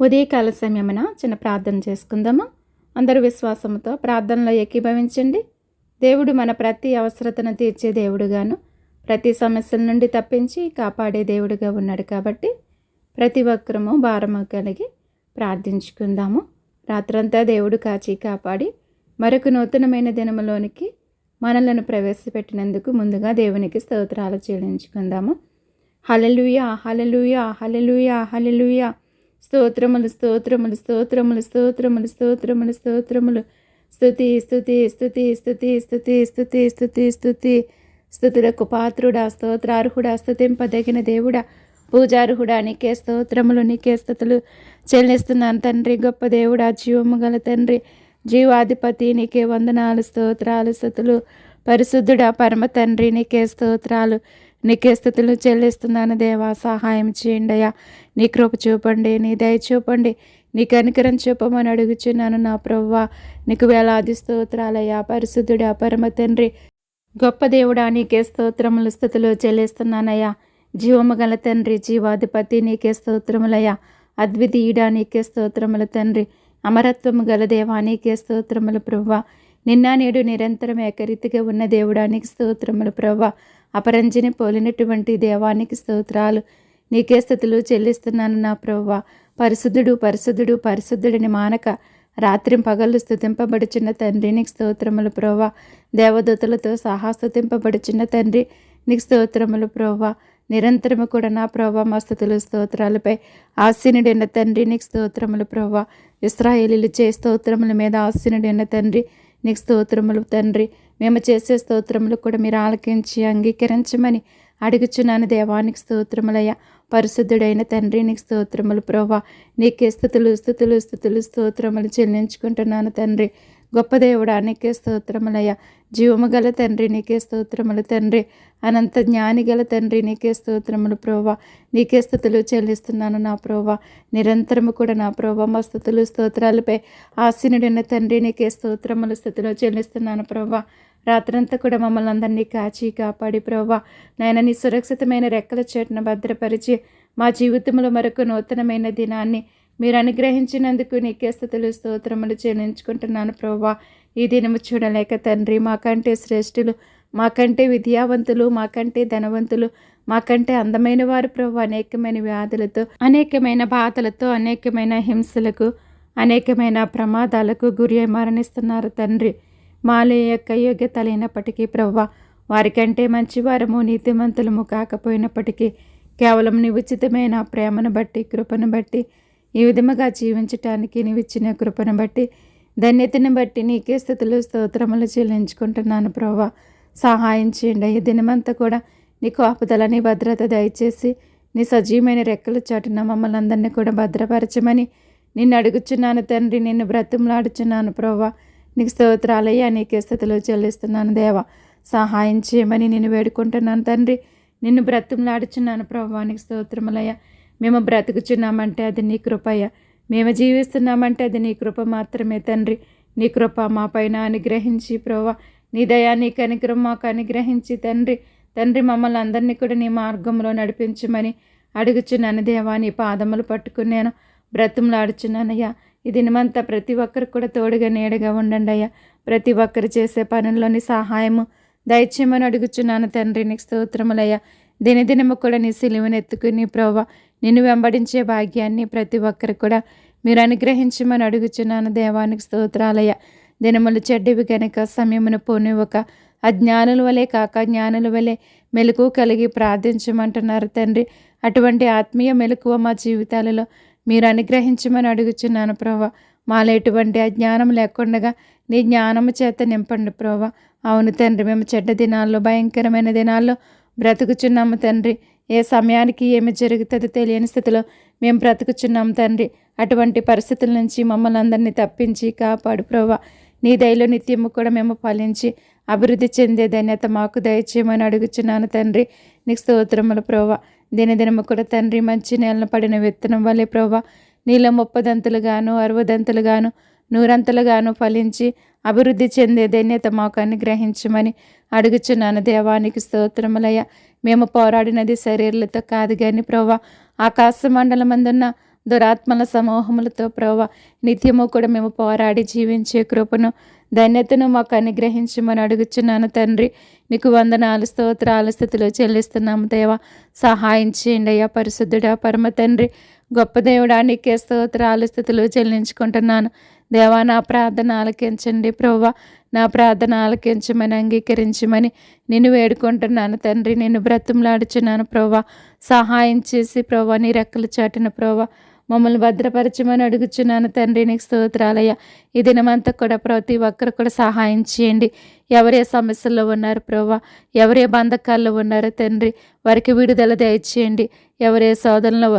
ఉదయకాల సమయమున చిన్న ప్రార్థన చేసుకుందాము? అందరూ విశ్వాసంతో ప్రార్థనలో ఏకీభవించండి. దేవుడు మన ప్రతి అవసరతను తీర్చే దేవుడుగాను ప్రతి సమస్యల నుండి తప్పించి కాపాడే దేవుడుగా ఉన్నాడు కాబట్టి ప్రతి ఒక్కరము భారము కలిగి ప్రార్థించుకుందాము. రాత్రంతా దేవుడు కాచి కాపాడి మరొక నూతనమైన దినములోనికి మనలను ప్రవేశపెట్టినందుకు ముందుగా దేవునికి స్తోత్రాలు చెల్లించుకుందాము. హలలుయా హలలుయా హలలుయా హలలుయా స్తోత్రములు స్తోత్రములు స్తోత్రములు స్తోత్రములు స్తోత్రములు స్తోత్రములు. స్తుతి స్థుతి స్తుతి స్థుతి స్థుతి స్థుతి స్థుతి స్థుతి స్థుతులకు పాత్రుడా స్తోత్రార్హుడా స్థుతింపదగిన దేవుడా. పూజార్హుడా నీకే స్తోత్రములు నీకే స్థుతులు. చెల్లిస్తున్నాను తండ్రి గొప్ప దేవుడా జీవము గల తండ్రి. జీవాధిపతి నీకే వందనాలు స్తోత్రాలు స్థుతులు పరిశుద్ధుడా పరమ తండ్రి నీకే స్తోత్రాలు. నీకే స్థుతులు చెల్లిస్తున్నాను దేవా సహాయం చేయండి అయ్యా. నీ కృప చూపండి నీ దయ చూపండి నీ కనికరం చూపమని అడుగుచున్నాను నా ప్రవ్వా. నీకు వేలాది స్తోత్రాలయ్యా పరిశుద్ధుడా పరమ తండ్రి. గొప్ప దేవుడా నీకే స్తోత్రములు స్థుతులు చెల్లిస్తున్నానయ్యా. జీవము గల తండ్రి జీవాధిపతి నీకే స్తోత్రములయ్యా. అద్వితీయుడా నీకే స్తోత్రముల తండ్రి. అమరత్వము గల దేవా నీకే స్తోత్రములు ప్రవ్వా. నిన్న నేడు నిరంతరం ఏకరీతిగా ఉన్న దేవుడానికి స్తోత్రములు ప్రవ్వా. అపరంజిని పోలినటువంటి దేవానికి స్తోత్రాలు. నీకే స్థుతులు చెల్లిస్తున్నాను నా ప్రవ్వ. పరిశుద్ధుడు పరిశుద్ధుడు పరిశుద్ధుడిని మానక రాత్రి పగళ్ళు స్థుతింపబడుచున్న తండ్రి నీకు స్తోత్రములు ప్రోవ దేవదూతలతో సహా స్థుతింపబడుచున్న తండ్రి నీకు స్తోత్రములు ప్రోవ నిరంతరము కూడా నా ప్రభా మా స్థుతులు స్తోత్రాలపై ఆశీనుడైన తండ్రి నీకు స్తోత్రములు ప్రభా ఇస్రాయేలీలు చే స్తోత్రముల మీద ఆశీనుడైన తండ్రి నీకు స్తోత్రములు తండ్రి. మేము చేసే స్తోత్రములు కూడా మీరు ఆలకించి అంగీకరించమని అడుగుచున్నాను. దేవానికి స్తోత్రములయ్యా. పరిశుద్ధుడైన తండ్రి నీకు స్తోత్రములు ప్రభా నీకే స్థుతులు స్థుతులు స్థుతులు స్తోత్రములు చెల్లించుకుంటున్నాను తండ్రి. గొప్ప దేవుడా నీకే స్తోత్రములయ్యా. జీవము గల తండ్రి నీకే స్తోత్రములు తండ్రి. అనంత జ్ఞాని గల తండ్రి నీకే స్తోత్రములు ప్రోవా నీకే స్థుతులు చెల్లిస్తున్నాను నా ప్రోవా నిరంతరము కూడా నా ప్రోవా మా స్థుతులు స్తోత్రాలపై ఆశీనుడిన తండ్రి నీకే స్తోత్రములు స్థుతిలో చెల్లిస్తున్నాను ప్రోవా రాత్రంతా కూడా మమ్మల్ని అందరినీ కాచి కాపాడి ప్రభా నాయన నీ సురక్షితమైన రెక్కల చేటును భద్రపరిచి మా జీవితంలో మరొక నూతనమైన దినాన్ని మీరు అనుగ్రహించినందుకు నీకే స్థుతులు స్తోత్రములు చెల్లించుకుంటున్నాను ప్రోవా ఈ దినము చూడలేక తండ్రి మాకంటే శ్రేష్ఠులు మాకంటే విద్యావంతులు మాకంటే ధనవంతులు మాకంటే అందమైన వారు ప్రభు అనేకమైన వ్యాధులతో అనేకమైన బాధలతో అనేకమైన హింసలకు అనేకమైన ప్రమాదాలకు గురి మరణిస్తున్నారు తండ్రి. మాలయ యొక్క యోగ్యత లేనప్పటికీ ప్రవ్వ వారికంటే మంచివారము నీతిమంతులము కాకపోయినప్పటికీ కేవలం నీ ఉచితమైన ప్రేమను బట్టి కృపను బట్టి ఈ విధముగా జీవించటానికి నీవు ఇచ్చిన కృపను బట్టి ధన్యతను బట్టి నీకే స్థితులు స్తోత్రములు చెల్లించుకుంటున్నాను ప్రభా సహాయం చేయండి. ఈ దినమంతా కూడా నీకు ఆపుదలని భద్రత దయచేసి నీ సజీవమైన రెక్కల చాటున మమ్మల్ని అందరినీ కూడా భద్రపరచమని నిన్ను అడుగుచున్నాను తండ్రి. నిన్ను బ్రతిమలాడుచున్నాను ప్రభా నీకు స్తోత్రాలయ్యా నీకే స్థితిలో చెల్లిస్తున్నాను దేవా. సహాయం చేయమని నేను వేడుకుంటున్నాను తండ్రి. నిన్ను బ్రతుములాడుచున్నాను ప్రభా నీకు స్తోత్రములయ్యా. మేము బ్రతుకుచున్నామంటే అది నీ కృపయ్య. మేము జీవిస్తున్నామంటే అది నీ కృప మాత్రమే తండ్రి. నీ కృప మా పైన అనుగ్రహించి ప్రభా నీ దయా నీ కనికరం మాకు అనుగ్రహించి తండ్రి. తండ్రి మమ్మల్ని అందరినీ కూడా నీ మార్గంలో నడిపించమని అడుగుచున్నాను దేవా నీ పాదములు పట్టుకుని నేను బ్రతుములాడుచున్నానయ్యా. ఈ దినమంతా ప్రతి ఒక్కరు కూడా తోడుగా నీడగా ఉండండి అయ్యా. ప్రతి ఒక్కరు చేసే పనుల్లోని సహాయము దయచేయమని అడుగుచున్నాను తండ్రి నీకు స్తోత్రములయ్యా దినదినము కూడా నీ సిలువను ఎత్తుకుని ప్రోవా నిన్ను వెంబడించే భాగ్యాన్ని ప్రతి ఒక్కరు కూడా మీరు అనుగ్రహించమని అడుగుచున్నాను దేవానికి స్తోత్రాలయ్య దినములు చెడ్డవి కనుక సమయమును పోనివ్వక అజ్ఞానుల వలె కాక జ్ఞానుల వలె మెలకు కలిగి ప్రార్థించమంటున్నారు తండ్రి. అటువంటి ఆత్మీయ మెలకువ మా జీవితాలలో మీరు అనుగ్రహించమని అడుగుచున్నాను ప్రభా మాలో ఎటువంటి అజ్ఞానం లేకుండగా నీ జ్ఞానము చేత నింపండి ప్రభా అవును తండ్రి మేము చెడ్డ దినాల్లో భయంకరమైన దినాల్లో బ్రతుకుచున్నాము తండ్రి. ఏ సమయానికి ఏమి జరుగుతుందో తెలియని స్థితిలో మేము బ్రతుకుచున్నాం తండ్రి. అటువంటి పరిస్థితుల నుంచి మమ్మల్ని అందరినీ తప్పించి కాపాడు ప్రభా నీ దయలో నిత్యము కూడా మేము ఫలించి అభివృద్ధి చెందే ధన్యత మాకు దయచేయమని అడుగుచున్నాను తండ్రి. నీకు స్తోత్రములు ప్రోవా దినదినము కూడా తండ్రి మంచి నేలను పడిన విత్తనం వల్లే ప్రోవా నీలో ముప్పదంతులుగాను అరవదంతులుగాను నూరంతలుగాను ఫలించి అభివృద్ధి చెందే ధన్యత మాకు అనుగ్రహించమని అడుగుచున్నాను దేవానికి స్తోత్రములయ్య. మేము పోరాడినది శరీరాలతో కాదు కానీ ప్రభా ఆకాశ మండలమందున్న దురాత్మల సమూహములతో ప్రభా నిత్యము కూడా మేము పోరాడి జీవించే కృపను ధన్యతను మాకు అనుగ్రహించమని అడుగుచున్నాను తండ్రి. నీకు వందనాలు స్తోత్రాలు స్థితిలో చెల్లిస్తున్నాము దేవా. సహాయం చేయండి అయ్యా పరిశుద్ధుడా పరమ తండ్రి. గొప్ప దేవుడా నీకే స్తోత్రాలు స్థితిలో చెల్లించుకుంటున్నాను. దేవా నా ప్రార్థన ఆలకించండి ప్రభా నా ప్రార్థన ఆలకించమని అంగీకరించమని నేను వేడుకుంటున్నాను తండ్రి. నేను బ్రతంలాడుచున్నాను ప్రభా సహాయం చేసి ప్రభా నీ రెక్కలు చాటిన ప్రభా మమ్మల్ని భద్రపరచమని అడుగుచున్నాను తండ్రి నీకు స్తోత్రాలయ్య. ఈ దినమంతా కూడా ప్రతి ఒక్కరు కూడా సహాయం చేయండి. ఎవరే సమస్యల్లో ఉన్నారు ప్రభా ఎవరే బంధకాల్లో ఉన్నారో తండ్రి వారికి విడుదల దయచేయండి. ఎవరే శోధనలో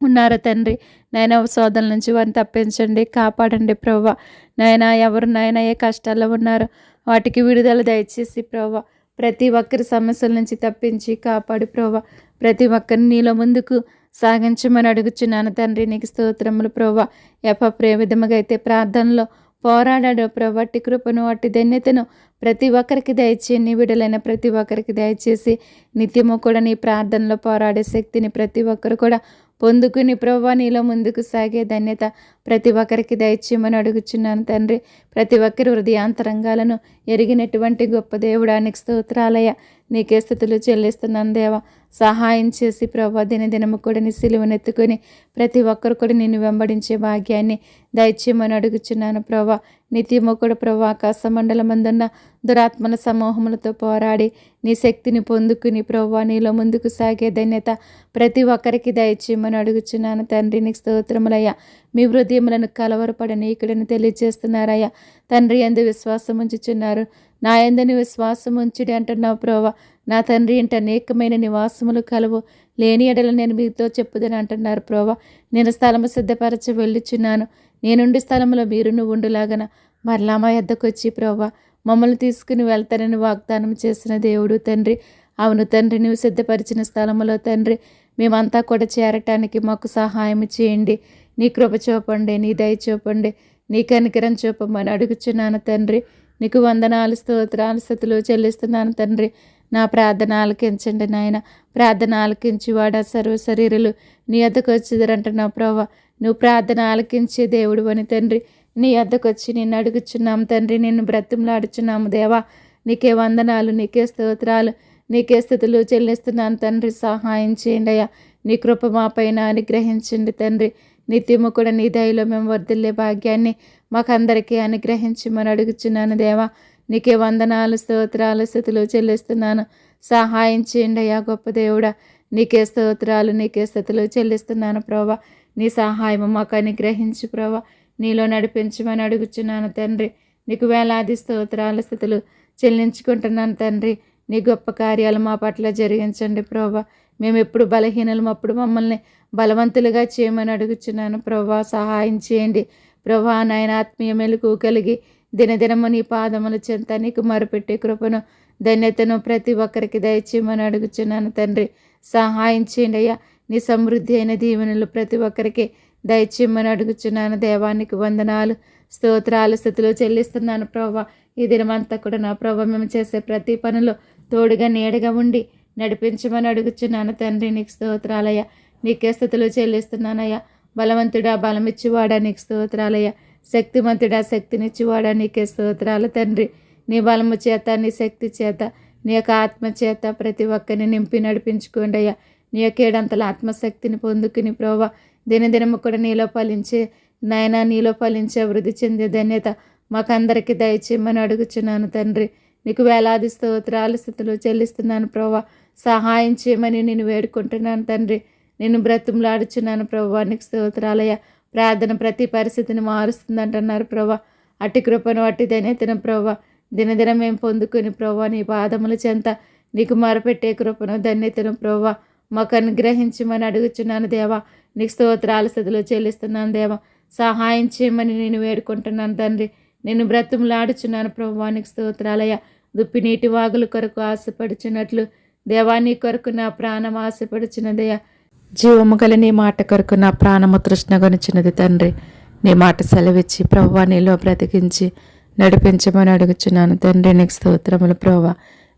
ఉన్నారో తండ్రి నాయన సోదల నుంచి వారిని తప్పించండి కాపాడండి ప్రభా నాయన ఎవరు నాయన ఏ కష్టాల్లో ఉన్నారో వాటికి విడుదల దయచేసి ప్రభా ప్రతి ఒక్కరి సమస్యల నుంచి తప్పించి కాపాడు ప్రభా ప్రతి ఒక్కరిని నీలో ముందుకు సాగించమని అడుగుచున్నాను తండ్రి నీకు స్తోత్రములు ప్రభా ఎఫప్రే విధముగా అయితే ప్రార్థనలో పోరాడాడు ప్రభా అట్టి కృపను అట్టి ధన్యతను ప్రతి ఒక్కరికి దయచేయండి. విడలైన ప్రతి ఒక్కరికి దయచేసి నిత్యము కూడా నీ ప్రార్థనలో పోరాడే శక్తిని ప్రతి ఒక్కరు కూడా పొందుకుని ప్రభా నీలో ముందుకు సాగే ధన్యత ప్రతి ఒక్కరికి దయచేయమని అడుగుచున్నాను తండ్రి. ప్రతి ఒక్కరి హృదయాంతరంగాలను ఎరిగినటువంటి గొప్ప దేవుడానికి స్తోత్రాలయ నీకే స్థుతులు చెల్లిస్తున్నాను దేవా. సహాయం చేసి ప్రభా దినదినము కూడా నీ సిలువనెత్తుకొని ప్రతి ఒక్కరు కూడా నిన్ను వెంబడించే భాగ్యాన్ని దయచేయమని అడుగుచున్నాను ప్రభా. నిత్యము కూడా ప్రభా ఆకాశ మండలమందున్న దురాత్మల సమూహములతో పోరాడి నీ శక్తిని పొందుకుని ప్రభా నీలో ముందుకు సాగే ధన్యత ప్రతి ఒక్కరికి దయచేయమని అడుగుచున్నాను తండ్రి. నీకు స్తోత్రములయ్యా. మీ హృదయములను కలవరపడని ఇక్కడని తెలియజేస్తున్నారయ్యా. తండ్రి ఎందు విశ్వాసం ఉంచుచున్నారు నా ఎందని విశ్వాసం ఉంచుడి అంటున్నావు ప్రోవా నా తండ్రి ఇంట అనేకమైన నివాసములు కలవు. లేని ఎడల నేను మీతో చెప్పుదని అంటున్నారు ప్రోవా నేను స్థలము సిద్ధపరచ వెళ్ళుచున్నాను. నేనుండి స్థలంలో మీరును ఉండులాగన. మరలా మా ఎద్దకొచ్చి ప్రోవా మమ్మల్ని తీసుకుని వెళ్తానని వాగ్దానం చేసిన దేవుడు తండ్రి. అవును తండ్రి నువ్వు సిద్ధపరిచిన స్థలంలో తండ్రి. మేమంతా కూడా చేరటానికి మాకు సహాయం చేయండి. నీ కృప చూపండి నీ దయ చూపండి. నీ కనికరం చూపమని అడుగుచున్నాను తండ్రి. నీకు వందనాలు స్తోత్రాలు స్థుతులు చెల్లిస్తున్నాను తండ్రి. నా ప్రార్థన ఆలకించండి నాయన. ప్రార్థన ఆలకించి వాడ సర్వ శరీరులు నీ అద్దకు వచ్చిదరంట ప్రభా నువ్వు ప్రార్థన ఆలకించే దేవుడు అని తండ్రి. నీ అద్దకు వచ్చి నిన్ను అడుగుచున్నాము తండ్రి. నిన్ను బ్రతిమలాడుచున్నాము దేవా. నీకే వందనాలు నీకే స్తోత్రాలు నీకే స్థితులు చెల్లిస్తున్నాను తండ్రి. సహాయం చేయండి అయ్యా. నీ కృప మా పైన అనుగ్రహించండి తండ్రి. నిత్యము కూడా నీ దయలో మేము వర్దిల్లే భాగ్యాన్ని మాకందరికీ అనుగ్రహించమని అడుగుచున్నాను దేవా. నీకే వందనాలు స్తోత్రాలు స్థితులు చెల్లిస్తున్నాను. సహాయం చేయండి అయ్యా గొప్ప దేవుడా. నీకే స్తోత్రాలు నీకే స్థితులు చెల్లిస్తున్నాను ప్రభా. నీ సహాయం మాకు అనుగ్రహించు ప్రభా. నీలో నడిపించమని అడుగుచున్నాను తండ్రి. నీకు వేలాది స్తోత్రాల స్థితులు చెల్లించుకుంటున్నాను తండ్రి. నీ గొప్ప కార్యాలు మా పట్ల జరిగించండి ప్రభా. మేము ఎప్పుడు బలహీనలు అప్పుడు మమ్మల్ని బలవంతులుగా చేయమని అడుగుచున్నాను. ప్రభా సహాయం చేయండి. ప్రభా నాయన ఆత్మీయ మెలకు కలిగి దినదినము నీ పాదముల చెంత నీకు మరుపెట్టే కృపను ధన్యతను ప్రతి ఒక్కరికి దయచేయమని అడుగుచున్నాను తండ్రి. సహాయం చేయండి అయ్యా. నీ సమృద్ధి అయిన దీవెనలు ప్రతి ఒక్కరికి దయచేయమని అడుగుచున్నాను. దేవానికి వందనాలు స్తోత్రాలు స్థితిలో చెల్లిస్తున్నాను ప్రభా. ఈ దినమంతా కూడా నా ప్రభా మేము చేసే ప్రతి పనిలో తోడుగా నీడగా ఉండి నడిపించమని అడుగుచున్నాను తండ్రి. నీకు స్తోత్రాలయ్యా నీకే స్థితిలో చెల్లిస్తున్నానయ్యా. బలవంతుడా బలమిచ్చివాడా నీకు స్తోత్రాలయ్యా. శక్తిమంతుడా శక్తినిచ్చివాడా నీకే స్తోత్రాలు తండ్రి. నీ బలము చేత నీ శక్తి చేత నీ యొక్క ఆత్మ చేత ప్రతి ఒక్కరిని నింపి నడిపించుకోండి అయ్యా నీ యొక్క ఏడంతల ఆత్మశక్తిని పొందుకుని ప్రోవా దినదినము కూడా నీలో ఫలించే నాయన నీలో ఫలించే వృద్ధి చెందే ధన్యత మాకందరికీ దయచేయమని అడుగుచున్నాను తండ్రి. నీకు వేలాది స్తోత్రాలు స్థితులు చెల్లిస్తున్నాను ప్రోవా సహాయం చేయమని నేను వేడుకుంటున్నాను తండ్రి. నేను బ్రతుములాడుచున్నాను ప్రభా. నీకు స్తోత్రాలయ ప్రార్థన ప్రతి పరిస్థితిని మారుస్తుందంటున్నారు ప్రభా. అట్టి కృపను అట్టి ధన్యతను ప్రభా. దినదినం మేము పొందుకుని ప్రభా నీ పాదముల చెంత నీకు మరపెట్టే కృపను ధన్యతను ప్రభా. మాకు అనుగ్రహించమని అడుగుచున్నాను దేవా. నీకు స్తోత్రాల స్థితిలో చెల్లిస్తున్నాను దేవా. సహాయం చేయమని నేను వేడుకుంటున్నాను తండ్రి. నేను బ్రతుములాడుచున్నాను ప్రభా. నీకు స్తోత్రాలయ దుప్పి నీటి వాగుల కొరకు ఆశపడుచున్నట్లు దేవాన్ని కొరకు నా ప్రాణం ఆశపడుచున్నదయ్యా. జీవము గల నీ మాట కొరకు నా ప్రాణము తృష్ణగొనిచినది తండ్రి. నీ మాట సెలవిచ్చి ప్రవ్వా నీలో బ్రతికించి నడిపించమని అడుగుచున్నాను. తండ్రి నీకు స్తోత్రములు ప్రవ్వా.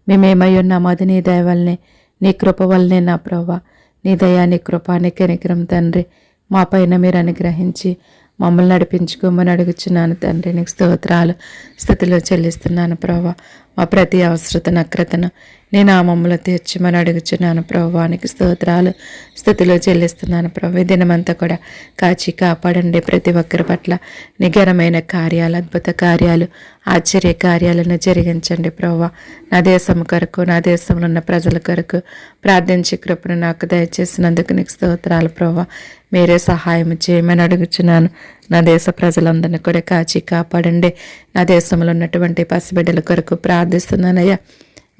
మేమేమై ఉన్నాము అది నీ దయవల్నే నీ కృప వల్లనే నా ప్రవ్వా. నీ దయా నీ కృప నీ కనికరం తండ్రి. మా పైన మీరు అనుగ్రహించి మమ్మల్ని నడిపించుకోమని అడుగుచున్నాను తండ్రి. నీకు స్తోత్రాలు స్థితిలో చెల్లిస్తున్నాను ప్రభా మా ప్రతి అవసరత నక్రతను నేను ఆ మమ్మల్ని తీర్చమని అడుగుచున్నాను ప్రభానికి స్తోత్రాలు స్థితిలో చెల్లిస్తున్నాను ప్రభు. దినమంతా కూడా కాచి కాపాడండి ప్రతి ఒక్కరి పట్ల. నిగరమైన కార్యాలు అద్భుత కార్యాలు ఆశ్చర్య కార్యాలను జరిగించండి ప్రభా. నా దేశం కొరకు నా దేశంలో ఉన్న ప్రజల కొరకు ప్రార్థించి కృపను నాకు దయచేసినందుకు నీకు స్తోత్రాలు ప్రభా. మీరే సహాయం చేయమని అడుగుచున్నాను. నా దేశ ప్రజలందరినీ కూడా కాచి కాపాడండి. నా దేశంలో ఉన్నటువంటి పసిబిడ్డల కొరకు ప్రార్థిస్తున్నానయ్యా.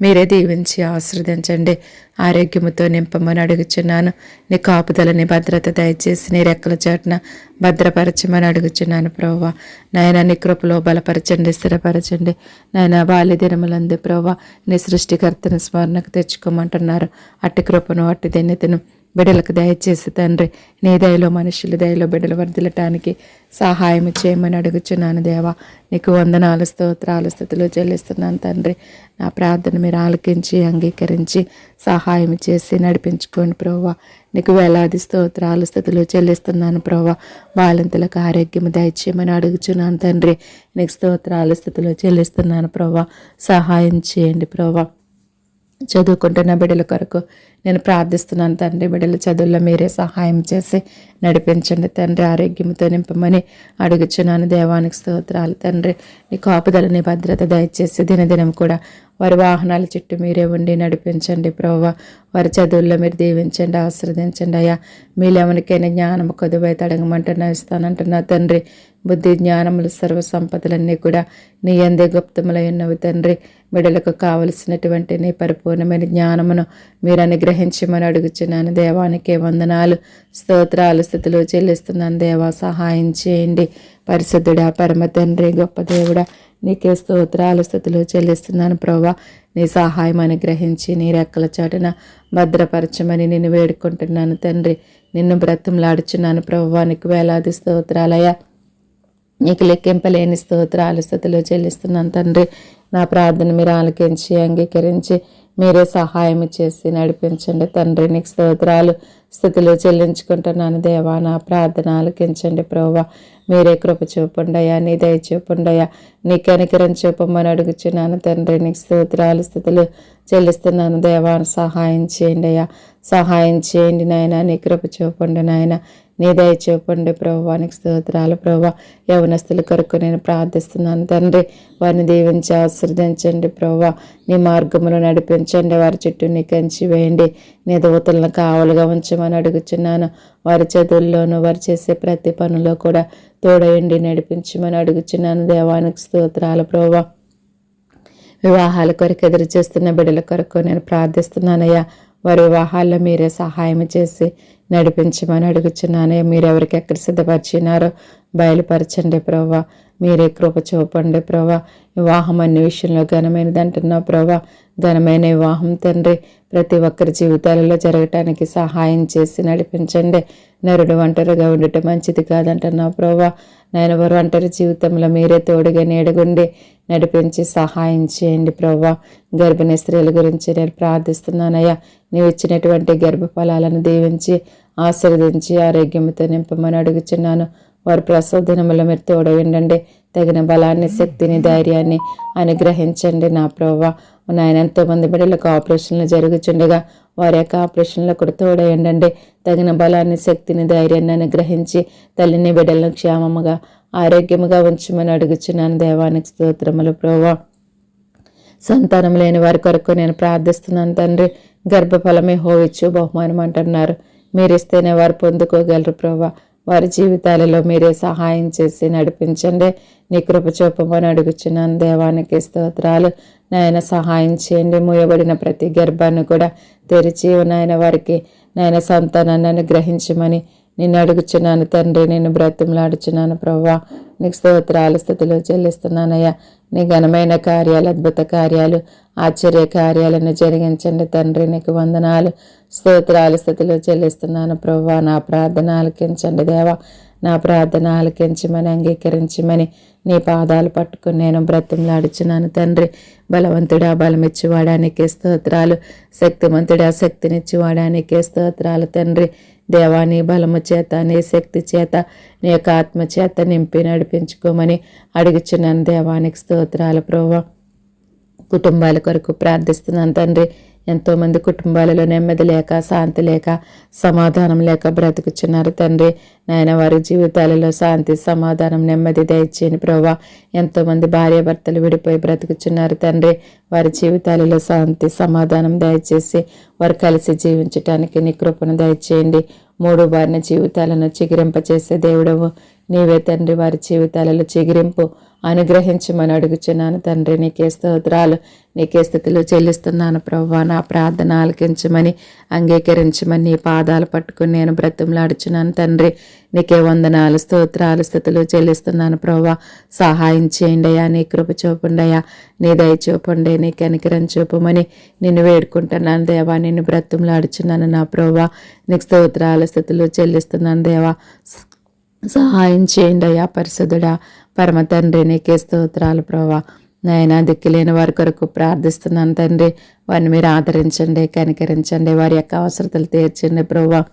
మీరే దీవించి ఆశ్రదించండి ఆరోగ్యముతో నింపమని అడుగుచున్నాను. నీ కాపుదలని భద్రత దయచేసి నీ రెక్కల చాటున భద్రపరచమని అడుగుచున్నాను ప్రవ్వా. నాయన నీ కృపలో బలపరచండి స్థిరపరచండి. నాయన బాల్య దినములందు ప్రవ్వా నీ సృష్టికర్తను స్మరణకు తెచ్చుకోమంటున్నారు. అట్టి కృపను అట్టి దిన్యతను బిడ్డలకు దయచేసి తండ్రి నీ దయలో మనుషుల దయలో బిడ్డలు వర్దిలటానికి సహాయం చేయమని అడుగుచున్నాను దేవా. నీకు వందనాలు స్తోత్రాలు స్థితిలో చెల్లిస్తున్నాను తండ్రి. నా ప్రార్థన మీరు ఆలకించి అంగీకరించి సహాయం చేసి నడిపించుకోండి ప్రోవా నీకు వేలాది స్తోత్రాలు స్థితిలో చెల్లిస్తున్నాను ప్రోవా బాలింతలకు ఆరోగ్యం దయచేయమని అడుగుచున్నాను తండ్రి. నీకు స్తోత్రాలు స్థితిలో చెల్లిస్తున్నాను ప్రోవా సహాయం చేయండి ప్రోవా చదువుకుంటున్న బిడ్డల కొరకు నేను ప్రార్థిస్తున్నాను తండ్రి బిడ్డల చదువుల్లో మీరే సహాయం చేసి నడిపించండి. తండ్రి ఆరోగ్యంతో నింపమని అడుగుచున్నాను. దేవానికి స్తోత్రాలు తండ్రి. నీ కాపుదలని భద్రత దయచేసి దినదినం కూడా వారి వాహనాల చుట్టూ మీరే ఉండి నడిపించండి ప్రవ్వ వారి చదువుల్లో మీరు దీవించండి ఆశ్రదించండి అయ్యా మీలేమనికైనా జ్ఞానం కొద్దువై తడగమంటున్నా ఇస్తానంటున్నా తండ్రి. బుద్ధి జ్ఞానములు సర్వ సంపదలన్నీ కూడా నీ అందే గుప్తములై ఉన్నవి తండ్రి. బిడలకు కావలసినటువంటి నీ పరిపూర్ణమైన జ్ఞానమును మీరు అనుగ్రహించమని అడుగుచున్నాను. దేవానికే వందనాలు స్తోత్రాలు స్థితిలో చెల్లిస్తున్నాను. దేవా సహాయం చేయండి. పరిశుద్ధుడా పరమ తండ్రి గొప్ప దేవుడా నీకే స్తోత్రాలు స్థుతులు చెల్లిస్తున్నాను ప్రభా నీ సహాయం అనుగ్రహించి నీ రెక్కల చాటున భద్రపరచమని నేను వేడుకుంటున్నాను తండ్రి. నిన్ను బ్రతంలాడుచున్నాను ప్రభా నీకు వేలాది స్తోత్రాలయ్యా. నీకు లెక్కింపలేని స్తోత్రాలు స్థుతులు చెల్లిస్తున్నాను తండ్రి. నా ప్రార్థన మీరు ఆలకించి అంగీకరించి మీరే సహాయం చేసి నడిపించండి. తండ్రి నీకు స్తోత్రాలు స్థితిలో చెల్లించుకుంటున్నాను. దేవా నా ప్రార్థన ఆలకించండి ప్రభా మీరే కృప చూపుండయా నీ దయ చూపుండయా నీ కనికరం చూపమని అడుగుచున్నాను. తండ్రి నీకు స్తోత్రాలు స్థితిలో చెల్లిస్తున్నాను. దేవా సహాయం చేయండి అయ్యా సహాయం చేయండి నాయన. నీ కృప చూపండి నాయన. నీ దయ చూపండి ప్రభువానికి స్తోత్రాలు ప్రభా యవనస్తుల కొరకు నేను ప్రార్థిస్తున్నాను. తండ్రి వారిని దీవించి ఆశ్రదించండి ప్రభా నీ మార్గములు నడిపించండి. వారి చుట్టూ నీ కంచి వేయండి. నీ దూతలను కావలుగా ఉంచమని అడుగుచున్నాను. వారి చదువుల్లోనూ వారు చేసే ప్రతి పనిలో కూడా తోడయండి నడిపించమని అడుగుచున్నాను. దేవానికి స్తోత్రాలు ప్రభా వివాహాల కొరకు ఎదురు చేస్తున్న బిడ్డల కొరకు నేను ప్రార్థిస్తున్నానయ్యా. వారి వివాహాల్లో మీరే సహాయం చేసి నడిపించమని అడుగుచున్నానయ్యా. మీరు ఎవరికి ఎక్కడ సిద్ధపరిచినారో బయలుపరచండి ప్రభా. మీరే కృప చూపండి ప్రభా. వివాహం అన్ని విషయంలో ఘనమైనది అంటున్నావు ప్రభా. ఘనమైన వివాహం తండ్రి ప్రతి ఒక్కరి జీవితాలలో జరగటానికి సహాయం చేసి నడిపించండి. నరుడు ఒంటరిగా ఉండటం మంచిది కాదంటున్నావు ప్రభా. నేను వారు ఒంటరి జీవితంలో మీరే తోడుగా నీడగుండి నడిపించి సహాయం చేయండి ప్రభా. గర్భిణీ స్త్రీల గురించి నేను ప్రార్థిస్తున్నానయ్యా. నీవు ఇచ్చినటువంటి గర్భఫలాలను దీవించి ఆశీర్వదించి ఆరోగ్యంతో నింపమని అడుగుచున్నాను. వారి ప్రసవ దినముల మీరు తోడయండి తగిన బలాన్ని శక్తిని ధైర్యాన్ని అనుగ్రహించండి. నా ప్రభావ నాయన ఎంతోమంది బిడ్డలకు ఆపరేషన్లు జరుగుచుండగా వారి యొక్క ఆపరేషన్లో కూడా తోడయండి తగిన బలాన్ని శక్తిని ధైర్యాన్ని అనుగ్రహించి తల్లిని బిడ్డలను క్షేమముగా ఆరోగ్యముగా ఉంచమని అడుగుచున్నాను. దేవానికి స్తోత్రములు ప్రభా సంతానం లేని వారి కొరకు నేను ప్రార్థిస్తున్నాను తండ్రి. గర్భఫలమే హోవిచ్చు బహుమానం అంటున్నారు. మీరిస్తేనే వారు పొందుకోగలరు ప్రభా వారి జీవితాలలో మీరే సహాయం చేసి నడిపించండి. నీ కృప చూపమని అడుగుచున్నాను. దేవానికి స్తోత్రాలు. నాయన సహాయం చేయండి. మూయబడిన ప్రతి గర్భాన్ని కూడా తెరిచి నాయన వారికి నాయన సంతానాన్ని అనుగ్రహించమని నిన్ను అడుగుచున్నాను తండ్రి. నేను బ్రతిమలాడుచున్నాను ప్రవ్వా. నీకు స్తోత్రాల స్థితిలో చెల్లిస్తున్నానయ్యా. నీ ఘనమైన కార్యాలు అద్భుత కార్యాలు ఆశ్చర్య కార్యాలను జరిగించండి తండ్రి. నీకు వందనాలు స్తోత్రాల స్థితిలో చెల్లిస్తున్నాను ప్రవ్వా. నా ప్రార్థన ఆలకించండి దేవా. నా ప్రార్థన ఆలకించమని అంగీకరించమని నీ పాదాలు పట్టుకుని నేను బ్రతంలాడుచున్నాను తండ్రి. బలవంతుడా బలమిచ్చివాడానికి స్తోత్రాలు. శక్తిమంతుడా శక్తినిచ్చివాడానికి స్తోత్రాలు తండ్రి. దేవా నీ బలము చేత నీ శక్తి చేత నీ యొక్క ఆత్మ చేత నింపి నడిపించుకోమని అడుగుచున్నాను దేవానికి స్తోత్రాలు ప్రభా కుటుంబాల కొరకు ప్రార్థిస్తున్నాను తండ్రి. ఎంతోమంది కుటుంబాలలో నెమ్మది లేక శాంతి లేక సమాధానం లేక బ్రతుకుచున్నారు తండ్రి. నాయన వారి జీవితాలలో శాంతి సమాధానం నెమ్మది దయచేయని ప్రభా ఎంతోమంది భార్యాభర్తలు విడిపోయి బ్రతుకుచున్నారు తండ్రి. వారి జీవితాలలో శాంతి సమాధానం దయచేసి వారు కలిసి జీవించటానికి నీ కృపను దయచేయండి. మూడు బారిన జీవితాలను చిగిరింపచేసే దేవుడవు. నీవే తండ్రి వారి జీవితాలలో చిగిరింపు అనుగ్రహించమని అడుగుచున్నాను. తండ్రి నీకే స్తోత్రాలు నీకే స్థితిలో చెల్లిస్తున్నాను ప్రవ్వా. నా ప్రార్థన ఆలకించమని అంగీకరించమని నీ పాదాలు పట్టుకుని నేను బ్రతిమలాడుచున్నాను. తండ్రి నీకే వందనాలు స్తోత్రాలు స్థితులు చెల్లిస్తున్నాను ప్రవ్వా. సహాయం చేయండి అయ్యా నీ కృప చూపండియా నీ దయ చూపండి నీ కనికరం చూపమని నిన్ను వేడుకుంటున్నాను దేవా. నిన్ను బ్రతిమలాడుచున్నాను నా ప్రవ్వా. నీకు స్తోత్రాలు స్థితులు చెల్లిస్తున్నాను దేవా. సహాయం చేయండి అయ్యా పరిశుద్ధుడా పరమ తండ్రి నీకే స్తోత్రాలు ప్రభా. నాయన దిక్కులేని వారి కొరకు ప్రార్థిస్తున్నాను తండ్రి. వారిని మీరు ఆదరించండి కనికరించండి వారి యొక్క అవసరతలు తీర్చండి ప్రభా.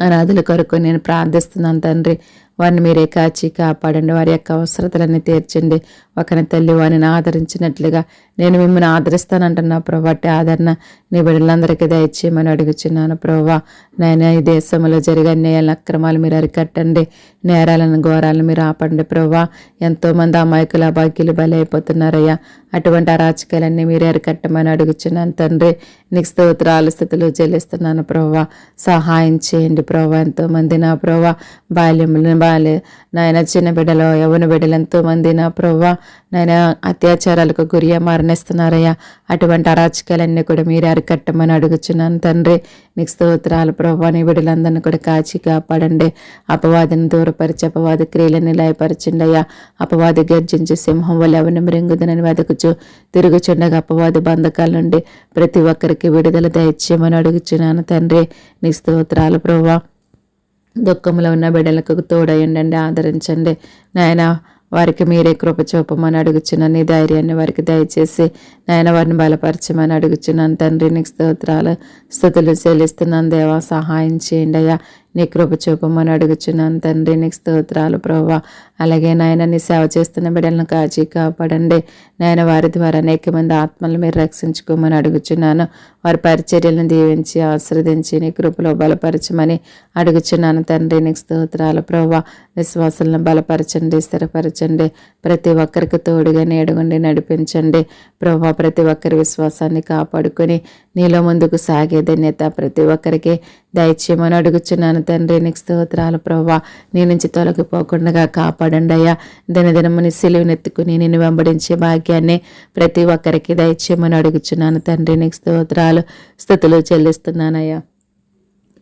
అనాథుల కొరకు నేను ప్రార్థిస్తున్నాను తండ్రి. వారిని మీరే కాచి కాపాడండి. వారి యొక్క అవసరతలన్నీ తీర్చండి. ఒకని తల్లి వారిని ఆదరించినట్లుగా నేను మిమ్మల్ని ఆదరిస్తానంటున్నా ప్రభాట్టి ఆదరణ నీ బిడ్డలందరికీ దయచేయమని అడుగుచున్నాను ప్రభా. నేను ఈ దేశంలో జరిగే అన్యాయాలను అక్రమాలు మీరు అరికట్టండి. నేరాలను ఘోరాలను మీరు ఆపండి ప్రభా. ఎంతోమంది అమాయకులు అభాగ్యులు బలైపోతున్నారయ్యా. అటువంటి అరాచకాలన్నీ మీరు అరికట్టమని అడుగుచున్నాను తండ్రి. నీకు స్తోత్రాలు స్థితిలో చెల్లిస్తున్నాను ప్రభా. సహాయం చేయండి ప్రభా. ఎంతోమంది నా ప్రభా బాల్యములను బాల్య నాయన చిన్న బిడ్డలు యవన బిడ్డలు ఎంతోమంది నా ప్రవ్వా నాయన అత్యాచారాలకు గురి మరణిస్తున్నారయ్యా. అటువంటి అరాచకాలన్నీ కూడా మీరు అరికట్టమని అడుగుచున్నాను తండ్రి. నీకు స్తోత్రాలు ప్రవ్వా నీ బిడ్డలందరినీ కూడా కాచి కాపాడండి. అపవాదిని దూరపరిచి అపవాది క్రియలని లయపరచండి అయ్యా అపవాది గర్జించి సింహం వల్ల ఎవరిని మృంగుదనని వెతకుచు తిరుగుచుండగా అపవాది బంధకాల నుండి ప్రతి ఒక్కరికి విడుదల దయచేయమని అడుగుచున్నాను తండ్రి. నీ స్తోత్రాలు ప్రభా. దుఃఖంలో ఉన్న బిడ్డలకు తోడయండి ఆదరించండి. నాయన వారికి మీరే కృప చూపమని అడుగుచున్నాను. నీ ధైర్యాన్ని వారికి దయచేసి నాయన వారిని బలపరచమని అడుగుచున్నాను. తండ్రి నీకు స్తోత్రాలు స్థుతులు చెల్లిస్తున్నాను. దేవా సహాయం చేయండి అయ్యా. నీ కృప చూపమని అడుగుచున్నాను తండ్రి నీకు స్తోత్రాలు ప్రభా అలాగే నాయన నీ సేవ చేస్తున్న బిడ్డలను కాచి కాపాడండి. నాయన వారి ద్వారా అనేక మంది ఆత్మలు మీరు రక్షించుకోమని అడుగుచున్నాను. వారి పరిచర్యలను దీవించి ఆశ్రదించి నీ కృపలో బలపరచమని అడుగుచున్నాను తండ్రి నీకు స్తోత్రాలు ప్రభా విశ్వాసాలను బలపరచండి స్థిరపరచండి. ప్రతి ఒక్కరికి తోడుగా నేడుగుండి నడిపించండి. ప్రభా ప్రతి ఒక్కరి విశ్వాసాన్ని కాపాడుకొని నీలో ముందుకు సాగే ధన్యత ప్రతి ఒక్కరికి. దయచేయమని అడుగుచున్నాను తండ్రి. నీకు స్తోత్రాలు ప్రభా నీ నుంచి తొలగిపోకుండా కాపాడండి అయ్యా దినదినముని సిలువనెత్తుకుని నేను వెంబడించే భాగ్యాన్ని ప్రతి ఒక్కరికి దయచేయమని అడుగుచున్నాను తండ్రి. నీకు స్తోత్రాలు స్థుతులు చెల్లిస్తున్నానయ్యా.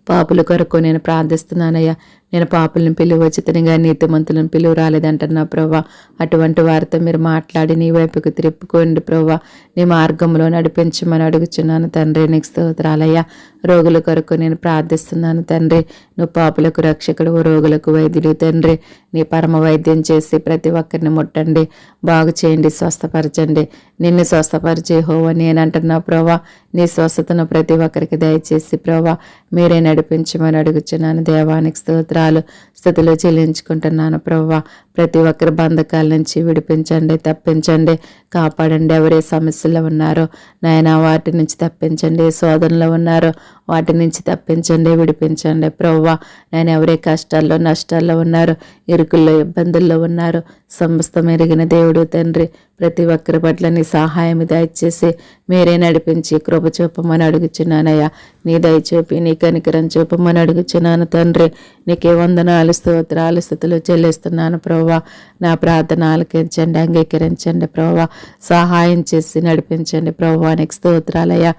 పాపుల కొరకు నేను ప్రార్థిస్తున్నానయ్యా. నేను పాపులను పిలువ వచ్చితనిగా నీతిమంతులను పిలువ రాలేదంటున్నా ప్రవ్వా అటువంటి వారితో మీరు మాట్లాడి నీ వైపుకు త్రిప్పుకోండి ప్రవ్వా. నీ మార్గంలో నడిపించమని అడుగుచున్నాను తండ్రి. నీకు స్తోత్రాలయ్యా. రోగుల కొరకు నేను ప్రార్థిస్తున్నాను తండ్రి. నువ్వు పాపులకు రక్షకుడు రోగులకు వైద్యుడు తండ్రి. నీ పరమ వైద్యం చేసి ప్రతి ఒక్కరిని ముట్టండి. బాగు చేయండి స్వస్థపరచండి. నిన్ను స్వస్థపరిచే హోవ నేనంటున్నా ప్రవ్వా. నీ స్వస్థతను ప్రతి ఒక్కరికి దయచేసి ప్రభా మీరే నడిపించమని అడుగుచున్నాను దేవానికి స్తోత్రాలు స్థితిలో చెల్లించుకుంటున్నాను ప్రవ్వా. ప్రతి ఒక్కరి బంధకాల నుంచి విడిపించండి తప్పించండి కాపాడండి ఎవరే సమస్యలు ఉన్నారో. నాయన వాటి నుంచి తప్పించండి శోధనలో ఉన్నారో వాటి నుంచి తప్పించండి విడిపించండి. ప్రవ్వా నేను ఎవరే కష్టాల్లో నష్టాల్లో ఉన్నారు ఇరుకుల్లో ఇబ్బందుల్లో ఉన్నారు సమస్తం ఎరిగిన దేవుడు తండ్రి ప్రతి ఒక్కరి పట్ల నీ సహాయం దయచేసి మీరే నడిపించి కృప చూపమని అడుగుచున్నానయ్యా. నీ దయ చూపి నీ కనికరం చూపమని అడుగుచున్నాను తండ్రి. నీకే వందనాలు స్తోత్రాలు స్థుతులు చెల్లిస్తున్నాను ప్రవ్వా నా ప్రార్థన ఆలకించండి అంగీకరించండి ప్రవ్వా సహాయం చేసి నడిపించండి ప్రవ్వా నీకు స్తోత్రాలయ్యా.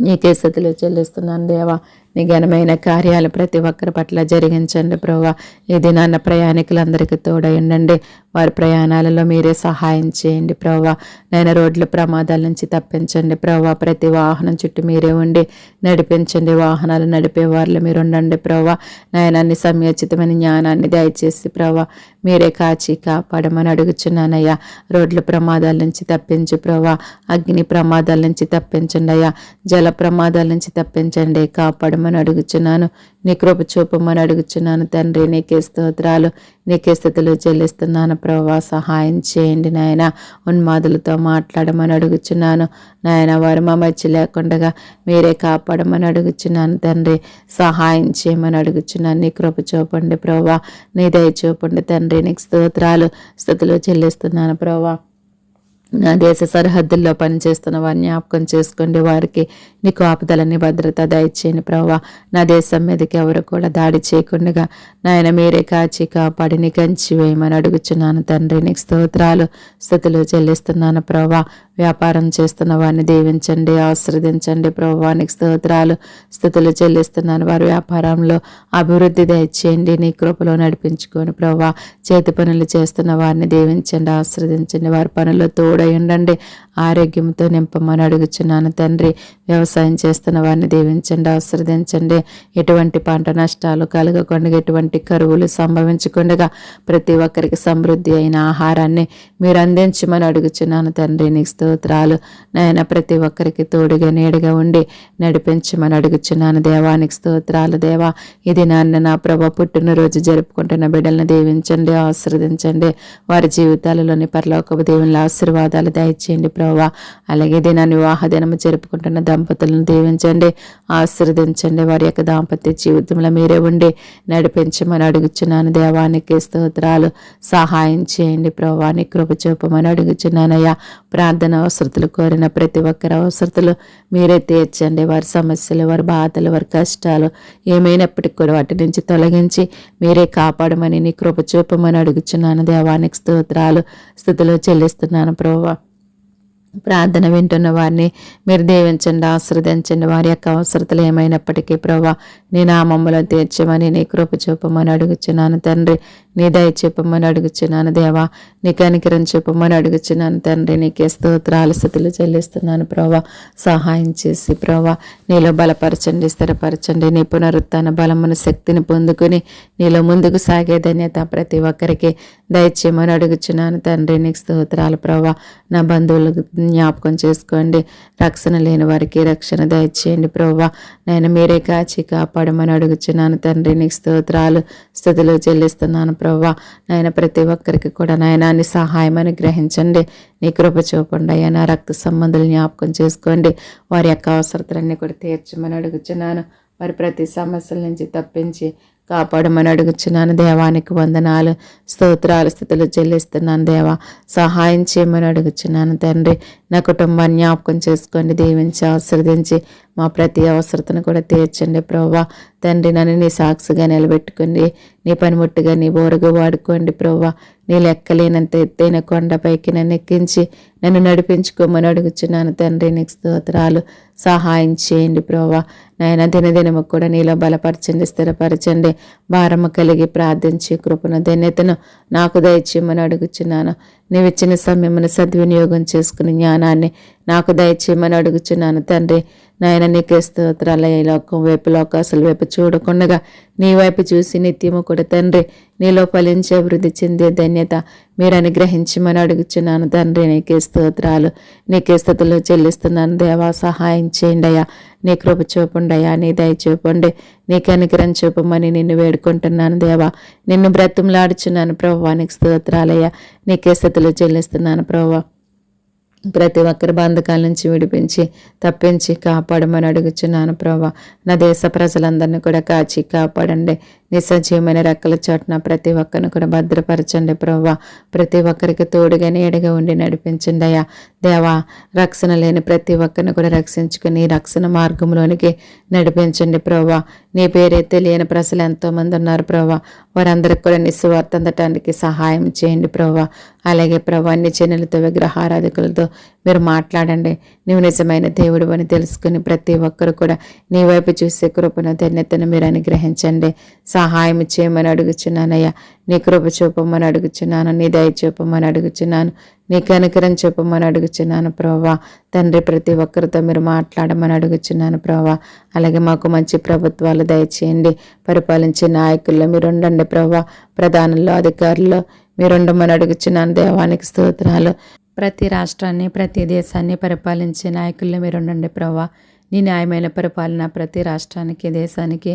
నీకే స్థితిలో చెల్లిస్తున్నాను దేవా. నీ ఘనమైన కార్యాలు ప్రతి ఒక్కరి పట్ల జరిగించండి ప్రభా ఈ దినాన్న ప్రయాణికులందరికీ తోడయండి వారి ప్రయాణాలలో మీరే సహాయం చేయండి ప్రభా నేను రోడ్ల ప్రమాదాల నుంచి తప్పించండి ప్రభా ప్రతి వాహనం చుట్టూ మీరే ఉండి నడిపించండి. వాహనాలు నడిపే వారిలో మీరు ఉండండి ప్రభా నాయనాన్ని సమయోచితమైన జ్ఞానాన్ని దయచేసి ప్రభా మీరే కాచి కాపాడమని అడుగుచున్నానయ్యా. రోడ్ల ప్రమాదాల నుంచి తప్పించు ప్రభా అగ్ని ప్రమాదాల నుంచి తప్పించండి అయ్యా. జల ప్రమాదాల నుంచి తప్పించండి. కాపాడమని అడుగుచున్నాను. నీ కృప చూపమని అడుగుచున్నాను. తండ్రి నీకే స్తోత్రాలు. నీకే స్థితిలో చెల్లిస్తున్నాను. ప్రభా సహాయం చేయండి నాయన. ఉన్మాదులతో మాట్లాడమని అడుగుచున్నాను. నాయన వారు మా మధ్య లేకుండా మీరే కాపాడమని అడుగుచున్నాను. తండ్రి సహాయం చేయమని అడుగుచున్నాను. నీ కృప చూపండి ప్రభా నీ దయ చూపండి తండ్రి. నీకు స్తోత్రాలు స్థుతులు చెల్లిస్తున్నాను ప్రభా దేశ సరిహద్దుల్లో పనిచేస్తున్న వారిని జ్ఞాపకం చేసుకోండి. వారికి నీకు ఆపదలని భద్రత దయచేయండి ప్రభావ నా దేశం మీదకి ఎవరు కూడా దాడి చేయకుండా నాయన మీరే కాచి కాపాడి నీ కంచి వేయమని అడుగుచున్నాను తండ్రి. నీకు స్తోత్రాలు స్థుతులు చెల్లిస్తున్నాను ప్రభా వ్యాపారం చేస్తున్న వారిని దీవించండి ఆశ్రదించండి ప్రభానికి స్తోత్రాలు స్థుతులు చెల్లిస్తున్నాను. వారి వ్యాపారంలో అభివృద్ధి దయచేయండి. నీ కృపలో నడిపించుకొని ప్రభా చేతి పనులు చేస్తున్న వారిని దీవించండి ఆశ్రదించండి వారి పనుల్లో తోడు ఉండండి. ఆరోగ్యంతో నింపమని అడుగుచున్నాను. తండ్రి వ్యవసాయం చేస్తున్న వారిని దీవించండి ఆశ్రదించండి ఎటువంటి పంట నష్టాలు కలగకుండా ఎటువంటి కరువులు సంభవించకుండా ప్రతి ఒక్కరికి సమృద్ధి అయిన ఆహారాన్ని మీరు అందించమని అడుగుచున్నాను. తండ్రి నీకు స్తోత్రాలు. నాయన ప్రతి ఒక్కరికి తోడుగా నీడగా ఉండి నడిపించమని అడుగుచున్నాను. దేవానికి స్తోత్రాలు దేవా. ఇది నాన్న నా ప్రభ పుట్టినరోజు జరుపుకుంటున్న బిడ్డలను దీవించండి ఆశీర్వదించండి. వారి జీవితాలలోని పరలోకపు దేవుని ఆశీర్వాదాలు దయచేయండి. ప్రభా అలాగే దినాన్ని వివాహ దినము జరుపుకుంటున్న దంపతులను దీవించండి ఆశీర్వదించండి. వారి యొక్క దాంపత్య జీవితంలో మీరే ఉండి నడిపించమని అడుగుచున్నాను. దేవానికి స్తోత్రాలు. సహాయం చేయండి ప్రభాని కృప చూపమని అడుగుచున్నానయ్యా ప్రార్థన అవసరతలు కోరిన ప్రతి ఒక్కరి అవసరతలు మీరే తీర్చండి. వారి సమస్యలు వారి బాధలు వారి కష్టాలు ఏమైనప్పటికీ కూడా వాటి నుంచి తొలగించి మీరే కాపాడమని నీ కృప చూపమని అడుగుచున్నాను. దేవానికి స్తోత్రాలు. స్థుతిలో చెల్లిస్తున్నాను ప్రభావ. ప్రార్థన వింటున్న వారిని మీరు దీవించండి ఆశ్రదించండి వారి యొక్క అవసరతలు ఏమైనప్పటికీ ప్రభా నీ నామమ్మలో తీర్చమని నీ కృప చూపమని అడుగుచున్నాను తండ్రి. నీ దయ చెప్పమని అడుగుచున్నాను దేవా. నీ కనికరం చెప్పమని అడుగుచున్నాను తండ్రి. నీకే స్తోత్రాలు స్థితులు చెల్లిస్తున్నాను ప్రభా. సహాయం చేసి ప్రభా నీలో బలపరచండి స్థిరపరచండి. నీ పునరుత్న బలమున శక్తిని పొందుకుని నీలో ముందుకు సాగే ధన్యత ప్రతి ఒక్కరికి దయచేయమని అడుగుచున్నాను తండ్రి. నీకు స్తోత్రాలు ప్రభా. నా బంధువులకు జ్ఞాపకం చేసుకోండి. రక్షణ లేని వారికి రక్షణ దయచేయండి ప్రభా. నేను మీరే కాచి కాపాడమని అడుగుచున్నాను తండ్రి. నీకు స్తోత్రాలు స్థుతులు చెల్లిస్తున్నాను ప్రభా. నాయన ప్రతి ఒక్కరికి కూడా నాయనాన్ని సహాయం అని గ్రహించండి నీ కృప చూపండి అయ్యా. నా రక్త సంబంధాలు జ్ఞాపకం చేసుకోండి. వారి యొక్క అవసరతలన్నీ కూడా తీర్చమని అడుగుచున్నాను. వారి ప్రతి సమస్యల నుంచి తప్పించి కాపాడమని అడుగుచున్నాను. దేవానికి వందనాలు స్తోత్రాలు స్థితులు చెల్లిస్తున్నాను దేవా. సహాయం చేయమని అడుగుచున్నాను తండ్రి. నా కుటుంబాన్ని జ్ఞాపకం చేసుకోండి. దీవించి ఆశ్రదించి మా ప్రతి అవసరతను కూడా తీర్చండి ప్రభా తండ్రి నన్ను నీ సాక్షిగా నిలబెట్టుకోండి. నీ పనిముట్టుగా నీ బోరగా వాడుకోండి ప్రభా నీ లెక్కలేనంత ఎత్తైన కొండపైకి నన్ను ఎక్కించి నన్ను నడిపించుకోమని అడుగుచున్నాను తండ్రి. నీకు స్తోత్రాలు సహాయం చేయండి ప్రభా. నాయన దినదినము కూడా నీలో బలపరచండి స్థిరపరచండి. భారము కలిగి ప్రార్థించి కృపను ధన్యతను నాకు దయచేయమని అడుగుచున్నాను. నీవు ఇచ్చిన సమయమును సద్వినియోగం చేసుకుని జ్ఞానాన్ని నాకు దయచేయమని అడుగుచున్నాను తండ్రి. నాయన నీకే స్తోత్రాల. ఈ లోకం వైపు లోకాసుల వైపు చూడకుండగా నీ వైపు చూసి నిత్యము కూడా తండ్రి. నీలో ఫలించే అభివృద్ధి చెందే ధన్యత మీరు అనుగ్రహించమని అడుగుచున్నాను తండ్రి. నీకే స్తోత్రాలు. నీకే స్థుతులు చెల్లిస్తున్నాను. దేవా సహాయం చేయండి అయ్యా. నీ కృప చూపండి నీ దయ చూపండి. నీకు అనుగ్రహం చూపమని నిన్ను వేడుకుంటున్నాను దేవా. నిన్ను బ్రతుములాడుచున్నాను ప్రభావా నీకు స్తోత్రాలయ్యా. నీకే స్థితులు చెల్లిస్తున్నాను ప్రభావా ప్రతి ఒక్కరి బంధకాల నుంచి విడిపించి తప్పించి కాపాడమని అడుగుచున్నాను ప్రభా నా దేశ ప్రజలందరినీ కూడా కాచి కాపాడండి. నిస్సజీవమైన రెక్కల చోటున ప్రతి ఒక్కరిని కూడా భద్రపరచండి ప్రభా ప్రతి ఒక్కరికి తోడుగా నీడగా ఉండి నడిపించండి అయ్యా. దేవా రక్షణ లేని ప్రతి ఒక్కరిని కూడా రక్షించుకుని రక్షణ మార్గంలోనికి నడిపించండి ప్రభా. నీ పేరే తెలియని ప్రజలు ఎంతోమంది ఉన్నారు ప్రభా. వారందరికి కూడా నిస్వార్థ అందటానికి సహాయం చేయండి ప్రభా. అలాగే ప్రభా అన్ని చెన్నెలతో విగ్రహారాధికులతో మీరు మాట్లాడండి. నువ్వు నిజమైన దేవుడు అని తెలుసుకుని ప్రతి ఒక్కరు కూడా నీ వైపు చూసే కృపను ధన్యతను మీరు అనుగ్రహించండి. సహాయం చేయమని అడుగుచున్నానయ్యా. నీ కృప చూపమని అడుగుచున్నాను నీ దయ చూపమని అడుగుచున్నాను నీ కనికరం చూపమని అడుగుచున్నాను ప్రభా తండ్రి ప్రతి ఒక్కరితో మీరు మాట్లాడమని అడుగుచున్నాను ప్రభా అలాగే మాకు మంచి ప్రభుత్వాలు దయచేయండి. పరిపాలించే నాయకుల్లో మీరు ఉండండి ప్రభా ప్రధానుల్లో అధికారుల్లో మీరు ఉండమని అడుగుచున్నాను. దేవానికి స్తోత్రాలు. ప్రతి రాష్ట్రాన్ని ప్రతి దేశాన్ని పరిపాలించే నాయకుల్లో మీరు ఉండండి ప్రభా నీ న్యాయమైన పరిపాలన ప్రతి రాష్ట్రానికి దేశానికి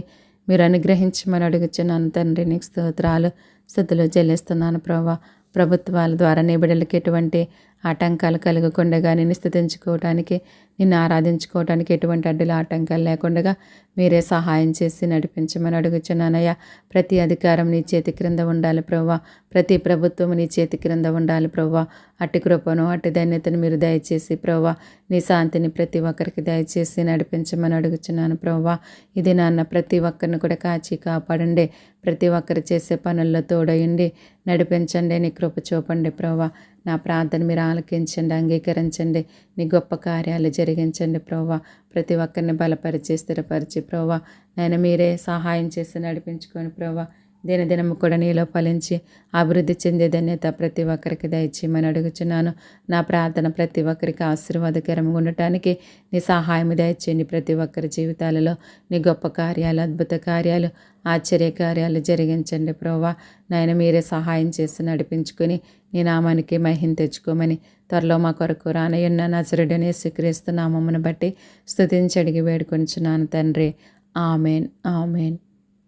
మీరు అనుగ్రహించమని అడుగుచున్నాను తండ్రి. నీకు స్తోత్రాలు. స్థుతులు చెల్లిస్తున్నాను ప్రభా. ప్రభుత్వాల ద్వారా నీ బిడ్డలకి ఎటువంటి ఆటంకాలు కలగకుండా నిన్ను స్థుతించుకోవడానికి నిన్ను ఆరాధించుకోవడానికి ఎటువంటి అడ్డుల ఆటంకాలు లేకుండా మీరే సహాయం చేసి నడిపించమని అడుగుచున్నానయ్యా ప్రతి అధికారం నీ చేతి క్రింద ఉండాలి ప్రవ్వా. ప్రతి ప్రభుత్వం నీ చేతి క్రింద ఉండాలి ప్రవ్వా. అట్టి కృపను అట్టి ధన్యతను మీరు దయచేసి ప్రవ్వా. నీ శాంతిని ప్రతి ఒక్కరికి దయచేసి నడిపించమని అడుగుచున్నాను ప్రవ్వా. ఇది నాన్న ప్రతి ఒక్కరిని కూడా కాచి కాపాడండి. ప్రతి ఒక్కరు చేసే పనుల్లో తోడయండి నడిపించండి. నీ కృప చూపండి ప్రవ్వా. నా ప్రార్థన మీరు ఆలకించండి అంగీకరించండి. నీ గొప్ప కార్యాలు జరిగించండి ప్రవ్వా. ప్రతి ఒక్కరిని బలపరిచి స్థిరపరిచి ప్రవ్వా. నేను మీరే సహాయం చేసి నడిపించుకొని ప్రవ్వా. దినదినము కూడా నీలో ఫలించి అభివృద్ధి చెందే ధన్యత ప్రతి ఒక్కరికి దయచేయమని అడుగుచున్నాను. నా ప్రార్థన ప్రతి ఒక్కరికి ఆశీర్వాదకరంగా ఉండటానికి నీ సహాయం దయచేయండి. ప్రతి ఒక్కరి జీవితాలలో నీ గొప్ప కార్యాలు అద్భుత కార్యాలు ఆశ్చర్య కార్యాలు జరిగించండి ప్రోవా నాయన మీరే సహాయం చేసి నడిపించుకొని నీ నామానికి మహిం తెచ్చుకోమని త్వరలో మా కొరకు రానయ్యున్న నజరుడనే శ్రీక్రీస్తు నామమ్మను బట్టి స్థుతించి అడిగి వేడుకొంచున్నాను తండ్రి. ఆమెన్. ఆమెన్.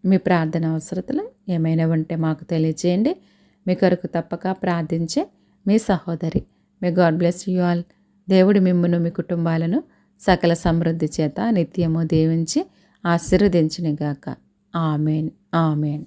మీ ప్రార్థన అవసరతలు ఏమైనా ఉంటే మాకు తెలియజేయండి. మీ కొరకు తప్పక ప్రార్థించే మీ సహోదరి. మీ గాడ్ బ్లెస్ యూ ఆల్ దేవుడు మిమ్మను మీ కుటుంబాలను సకల సమృద్ధి చేత నిత్యము దీవించి ఆశీర్వదించినగాక. Amen amen